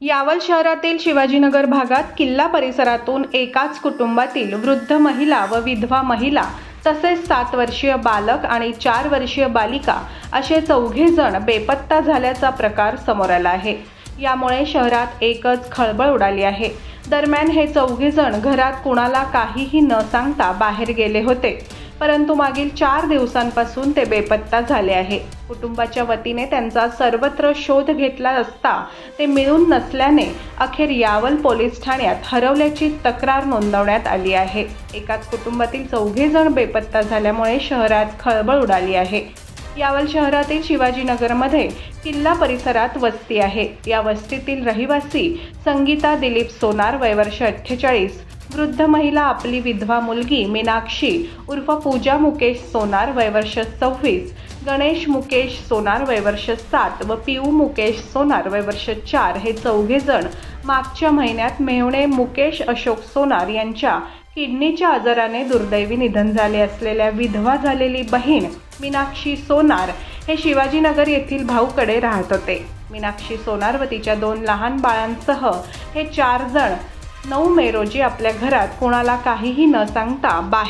यावल शहरातील शिवाजीनगर भागात किल्ला परिसरातून एकाच कुटुंबातील वृद्ध महिला व विधवा महिला तसेच सात वर्षीय बालक आणि चार वर्षीय बालिका असे चौघे जण बेपत्ता झाल्याचा प्रकार समोर आला आहे. यामुळे शहरात एकच खळबळ उडाली आहे. दरम्यान हे चौघे जण घरात कुणाला काहीही न सांगता बाहेर गेले होते. परंतु मागील चार दिवसांपासून ते बेपत्ता झाले आहे. कुटुंबाच्या वतीने त्यांचा सर्वत्र शोध घेतला असता ते मिळून नसल्याने अखेर यावल पोलीस ठाण्यात हरवल्याची तक्रार नोंदवण्यात आली आहे. एकाच कुटुंबातील चौघे जण बेपत्ता झाल्यामुळे शहरात खळबळ उडाली आहे. यावल शहरातील शिवाजीनगरमध्ये किल्ला परिसरात वस्ती आहे. या वस्तीतील रहिवासी संगीता दिलीप सोनार वयवर्ष अठ्ठेचाळीस वृद्ध महिला आपली विधवा मुलगी मीनाक्षी उर्फ पूजा मुकेश सोनार वयवर्ष सव्वीस गणेश मुकेश सोनार वयवर्ष सात व पिऊ मुकेश सोनार वयवर्ष चार हे चौघेजण मागच्या महिन्यात मेहणे मुकेश अशोक सोनार यांच्या किडनीच्या आजाराने दुर्दैवी निधन झाले असलेल्या विधवा झालेली बहीण मीनाक्षी सोनार हे शिवाजीनगर येथील भाऊकडे राहत होते. मीनाक्षी सोनार व तिच्या दोन लहान बाळांसह हे चार जण नऊ मे रोजी आपल्या घरात कोणाला काहीही न सांगता बाहेर